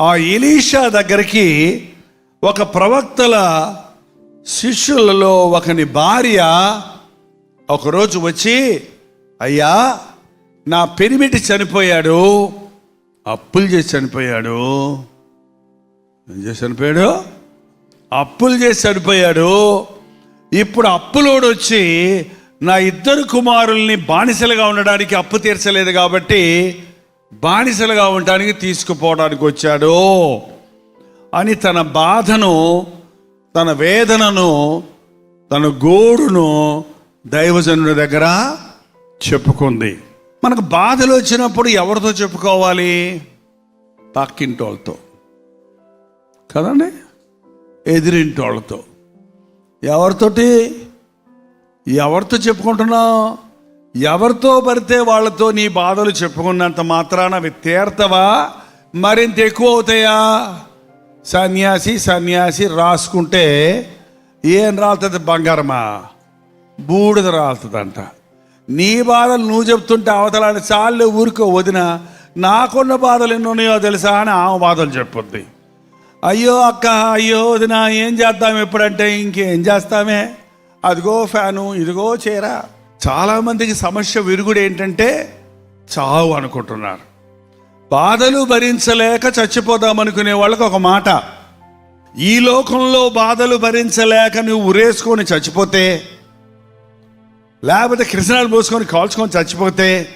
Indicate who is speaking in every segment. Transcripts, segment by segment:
Speaker 1: ఆ ఎలీషా దగ్గరికి ఒక ప్రవక్తల శిష్యులలో ఒకని భార్య ఒకరోజు వచ్చి అయ్యా నా పెరిమిటి చనిపోయాడు అప్పులు చేసి చనిపోయాడు. ఏం చేసి చనిపోయాడు? అప్పులు చేసి చనిపోయాడు. ఇప్పుడు అప్పులోడు వచ్చి నా ఇద్దరు కుమారుల్ని బానిసలుగా ఉండడానికి అప్పు తీర్చలేదు కాబట్టి బానిసలుగా ఉండడానికి తీసుకుపోవడానికి వచ్చాడు అని తన బాధను తన వేదనను తన గోడును దైవజనుడి దగ్గర చెప్పుకుంది. మనకు బాధలు వచ్చినప్పుడు ఎవరితో చెప్పుకోవాలి? పక్కింటోళ్ళతో కదండి? ఎదిరింటోళ్ళతో. ఎవరితోటి? ఎవరితో చెప్పుకుంటున్నావు? ఎవరితో పడితే వాళ్ళతో నీ బాధలు చెప్పుకున్నంత మాత్రాన అవి తీర్తవా? మరింత ఎక్కువ అవుతాయా? సన్యాసి సన్యాసి రాసుకుంటే ఏం రాలుతుంది బంగారమా? బూడిద రాలుతుందంట. నీ బాధలు నువ్వు చెప్తుంటే అవతలాన్ని చాలు ఊరికో వదిన నాకున్న బాధలు ఎన్ని ఉన్నాయో తెలుసా అని ఆమె బాధలు చెప్పుద్ది. అయ్యో అక్క అయ్యో వదిన ఏం చేద్దాం ఎప్పుడంటే ఇంకేం చేస్తామే? అదిగో ఫ్యాను ఇదిగో చీర. చాలామందికి సమస్య విరుగుడు ఏంటంటే చావు అనుకుంటున్నారు. బాధలు భరించలేక చచ్చిపోదాం అనుకునే వాళ్ళకి ఒక మాట. ఈ లోకంలో బాధలు భరించలేక నువ్వు ఉరేసుకొని చచ్చిపోతే లేకపోతే కృష్ణాలు పోసుకొని కాల్చుకొని చచ్చిపోతే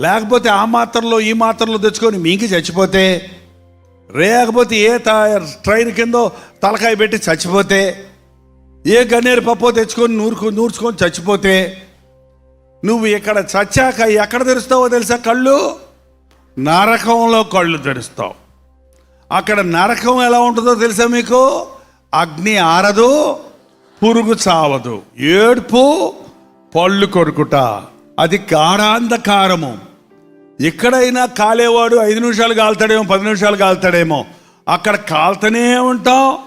Speaker 1: లేకపోతే ఆ మాత్రలో ఈ మాత్రలో తెచ్చుకొని మీకి చచ్చిపోతే లేకపోతే ఏ త- ట్రైన్ కిందో తలకాయ పెట్టి చచ్చిపోతే ఏ గన్నేరు పప్పు తెచ్చుకొని నూరుకు నూర్చుకొని చచ్చిపోతే నువ్వు ఇక్కడ చచ్చాక ఎక్కడ తెరుస్తావో తెలుసా కళ్ళు? నరకంలో కళ్ళు తెరుస్తావు. అక్కడ నరకం ఎలా ఉంటుందో తెలుసా మీకు? అగ్ని ఆరదు పురుగు చావదు. ఏడుపు పళ్ళు కొరుకుట. అది కారాంధకారము ఎక్కడైనా కాలేవాడు ఐదు నిమిషాలు కాలుతాడేమో పది నిమిషాలు కాలుతాడేమో అక్కడ కాలుతూనే ఉంటాం.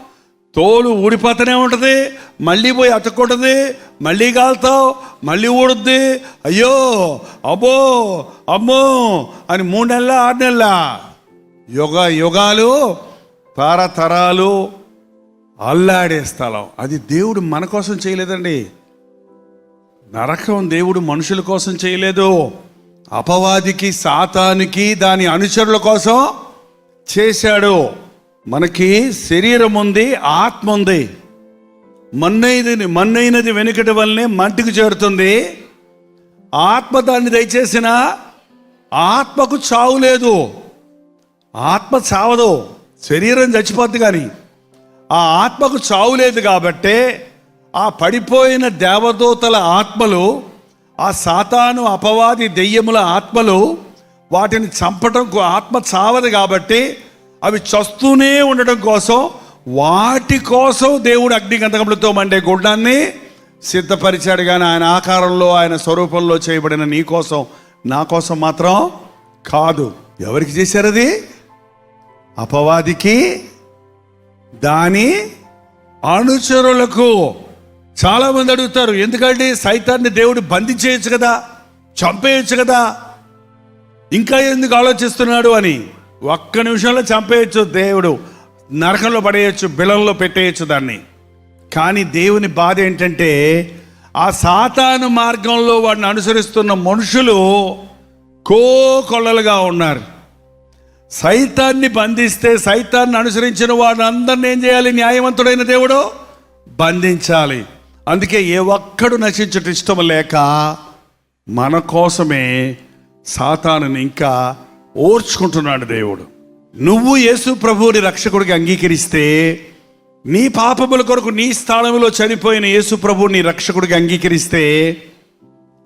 Speaker 1: తోలు ఊడిపోతూనే ఉంటుంది మళ్ళీ పోయి అతుక్కుంటుంది మళ్ళీ కాలుతావు మళ్ళీ ఊడుద్ది. అయ్యో అబ్బో అమ్మో అని మూడు నెలల ఆరు నెలల. యుగ యుగాలు తరతరాలు అల్లాడే స్థలం. అది దేవుడు మన కోసం చేయలేదండి. నరకం దేవుడు మనుషుల కోసం చేయలేదు. అపవాదికి సాతానికి దాని అనుచరుల కోసం చేశాడు. మనకి శరీరం ఉంది ఆత్మ ఉంది. మన్నైనది మన్నైనది వెనుకటి వల్లనే మంటికి చేరుతుంది. ఆత్మ దాన్ని దయచేసిన ఆత్మకు చావు లేదు. ఆత్మ చావదు. శరీరం చచ్చిపోద్ది కానీ ఆ ఆత్మకు చావు లేదు కాబట్టే ఆ పడిపోయిన దేవదూతల ఆత్మలు ఆ సాతాను అపవాది దెయ్యముల ఆత్మలు వాటిని చంపటం ఆత్మ చావదు కాబట్టి అవి చస్తూనే ఉండడం కోసం వాటి కోసం దేవుడు అగ్ని గంధకములతో మండే గుడ్డాన్ని సిద్ధపరిచాడు. కానీ ఆయన ఆకారంలో ఆయన స్వరూపంలో చేయబడిన నీ కోసం నా కోసం మాత్రం కాదు. ఎవరికి చేశారు అది? అపవాదికి దాని అనుచరులకు. చాలా మంది అడుగుతారు ఎందుకంటే సైతాన్ని దేవుడు బంధించేయచ్చు కదా చంపేయచ్చు కదా ఇంకా ఎందుకు ఆలోచిస్తున్నాడు అని. ఒక్క నిమిషంలో చంపేయచ్చు దేవుడు. నరకంలో పడేయచ్చు బిలంలో పెట్టేయచ్చు దాన్ని. కానీ దేవుని బాధ ఏంటంటే ఆ సాతాను మార్గంలో వాడిని అనుసరిస్తున్న మనుషులు కోకొల్లలుగా ఉన్నారు. సైతాన్ని బంధిస్తే సైతాన్ని అనుసరించిన వాడిని అందరిని ఏం చేయాలి? న్యాయవంతుడైన దేవుడు బంధించాలి. అందుకే ఏ ఒక్కడు నశించట ఇష్టం లేక మన కోసమే సాతానుని ఇంకా ఓర్చుకుంటున్నాడు దేవుడు. నువ్వు యేసు ప్రభువుని రక్షకుడికి అంగీకరిస్తే నీ పాపముల కొరకు నీ స్థానంలో చనిపోయిన యేసు ప్రభువుని రక్షకుడికి అంగీకరిస్తే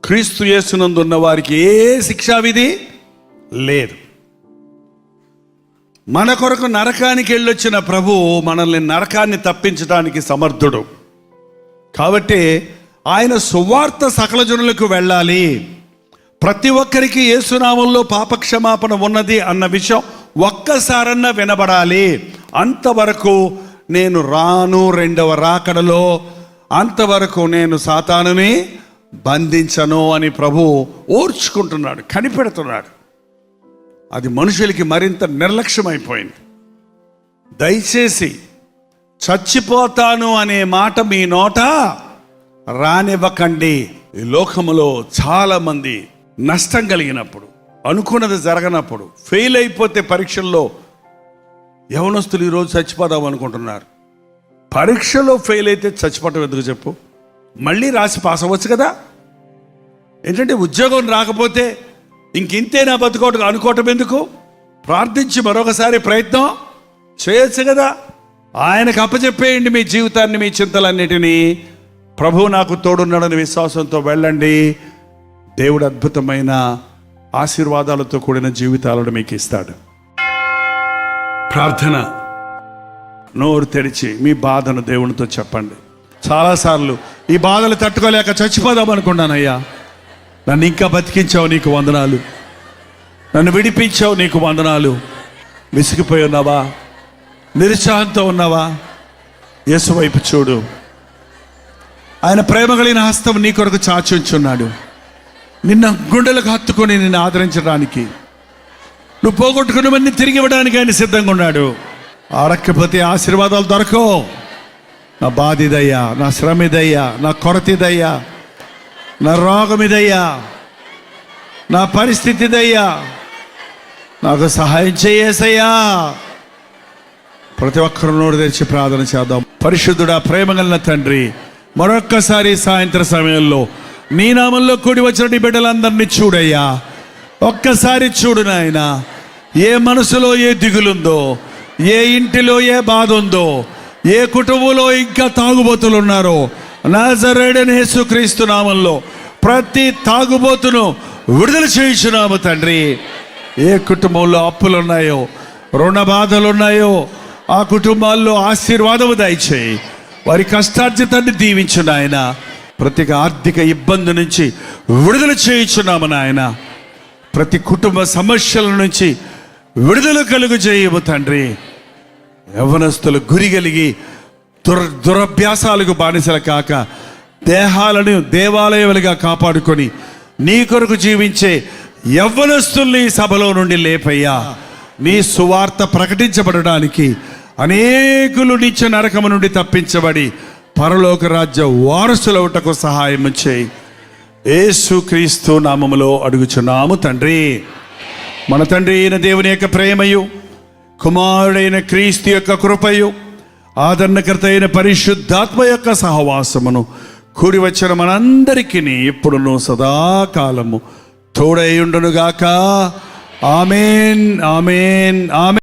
Speaker 1: క్రీస్తు యేసునందున్న వారికి ఏ శిక్షా విధి లేదు. మన కొరకు నరకానికి వెళ్ళొచ్చిన ప్రభు మనల్ని నరకాన్ని తప్పించడానికి సమర్థుడు. కాబట్టి ఆయన సువార్త సకల జనులకు వెళ్ళాలి. ప్రతి ఒక్కరికి యేసునామంలో పాపక్షమాపణ ఉన్నది అన్న విషయం ఒక్కసారన్నా వినబడాలి. అంతవరకు నేను రాను రెండవ రాకడలో అంతవరకు నేను సాతానుని బంధించను అని ప్రభు ఓర్చుకుంటున్నాడు కనిపెడుతున్నాడు. అది మనుషులకి మరింత నిర్లక్ష్యమైపోయింది. దయచేసి చచ్చిపోతాను అనే మాట మీ నోట రానివ్వకండి. ఈ లోకములో చాలామంది నష్టం కలిగినప్పుడు అనుకున్నది జరగనప్పుడు ఫెయిల్ అయిపోతే పరీక్షల్లో యవనస్తులు ఈరోజు చచ్చిపోదాం అనుకుంటున్నారు. పరీక్షలో ఫెయిల్ అయితే చచ్చిపోవటం ఎందుకు చెప్పు? మళ్ళీ రాసి పాస్ అవ్వచ్చు కదా? ఏంటంటే ఉద్యోగం రాకపోతే ఇంకింతేనా బతుకోవటం అనుకోవటం ఎందుకు? ప్రార్థించి మరొకసారి ప్రయత్నం చేయొచ్చు కదా? ఆయనకు అప్పచెప్పేయండి మీ జీవితాన్ని మీ చింతలన్నిటినీ. ప్రభు నాకు తోడున్నాడని విశ్వాసంతో వెళ్ళండి. దేవుడు అద్భుతమైన ఆశీర్వాదాలతో కూడిన జీవితాలను మీకు ఇస్తాడు. ప్రార్థన నోరు తెరిచి మీ బాధను దేవునితో చెప్పండి. చాలాసార్లు ఈ బాధలు తట్టుకోలేక చచ్చిపోదాం అనుకున్నానయ్యా. నన్ను ఇంకా బతికించావు నీకు వందనాలు. నన్ను విడిపించావు నీకు వందనాలు. విసిగిపోయి ఉన్నావా? నిరుత్సాహంతో ఉన్నావా? యేసు వైపు చూడు. ఆయన ప్రేమ కలిగిన హస్తం నీ కొరకు చాచి ఉంచున్నాడు నిన్న గుండెలకు హత్తుకొని నిన్ను ఆదరించడానికి. నువ్వు పోగొట్టుకున్నవన్నీ తిరిగి ఇవ్వడానికి ఆయన సిద్ధంగా ఉన్నాడు. ఆడక్కపోతే ఆశీర్వాదాలు దొరకవు. నా బాధ ఇదయ్యా నా శ్రమ ఇదయ్యా నా కొరత ఇదయ్యా నా రోగం ఇదయ్యా నా పరిస్థితి ఇదయ్యా నాకు సహాయం చేయేసయ్యా ప్రతి ఒక్కరు నోరు తెరిచి ప్రార్థన చేద్దాం. పరిశుద్ధుడా ప్రేమగల తండ్రి మరొక్కసారి సాయంత్ర సమయంలో నీ నామంలో కూడి వచ్చిన నీ బిడ్డలందరినీ చూడయ్యా. ఒక్కసారి చూడు నాయన ఏ మనసులో ఏ దిగులుందో ఏ ఇంటిలో ఏ బాధ ఉందో ఏ కుటుంబంలో ఇంకా తాగుబోతులు ఉన్నారో నాజరేడని యేసుక్రీస్తు నామంలో ప్రతి తాగుబోతును విడుదల చేయించున్నాము తండ్రి. ఏ కుటుంబంలో అప్పులు ఉన్నాయో రుణ బాధలు ఉన్నాయో ఆ కుటుంబాల్లో ఆశీర్వాదము దయచేయి. వారి కష్టార్జితాన్ని దీవించు నాయన. ప్రతి ఆర్థిక ఇబ్బంది నుంచి విడుదల చేయించున్నాము నాయన. ప్రతి కుటుంబ సమస్యల నుంచి విడుదల కలుగు చేయము తండ్రి. యవనస్తులు గురి కలిగి దుర దురభ్యాసాలకు బానిసలు కాక దేహాలను దేవాలయములుగా కాపాడుకొని నీ కొరకు జీవించే యవ్వనస్తుల్ని సభలో నుండి లేపయ్యా. నీ సువార్త ప్రకటించబడడానికి అనేకులు నిత్య నరకము నుండి తప్పించబడి పరలోక రాజ్య వారసులవుటకు సహాయం చేయి యేసుక్రీస్తు నామములో అడుగుచున్నాము తండ్రి. మన తండ్రి అయిన దేవుని యొక్క ప్రేమయు కుమారుడైన క్రీస్తు యొక్క కృపయు ఆదరణకర్త అయిన పరిశుద్ధాత్మ యొక్క సహవాసమును కూడి వచ్చిన మనందరికీ ఇప్పుడును సదాకాలము తోడై ఉండునుగాక. Amen amen amen.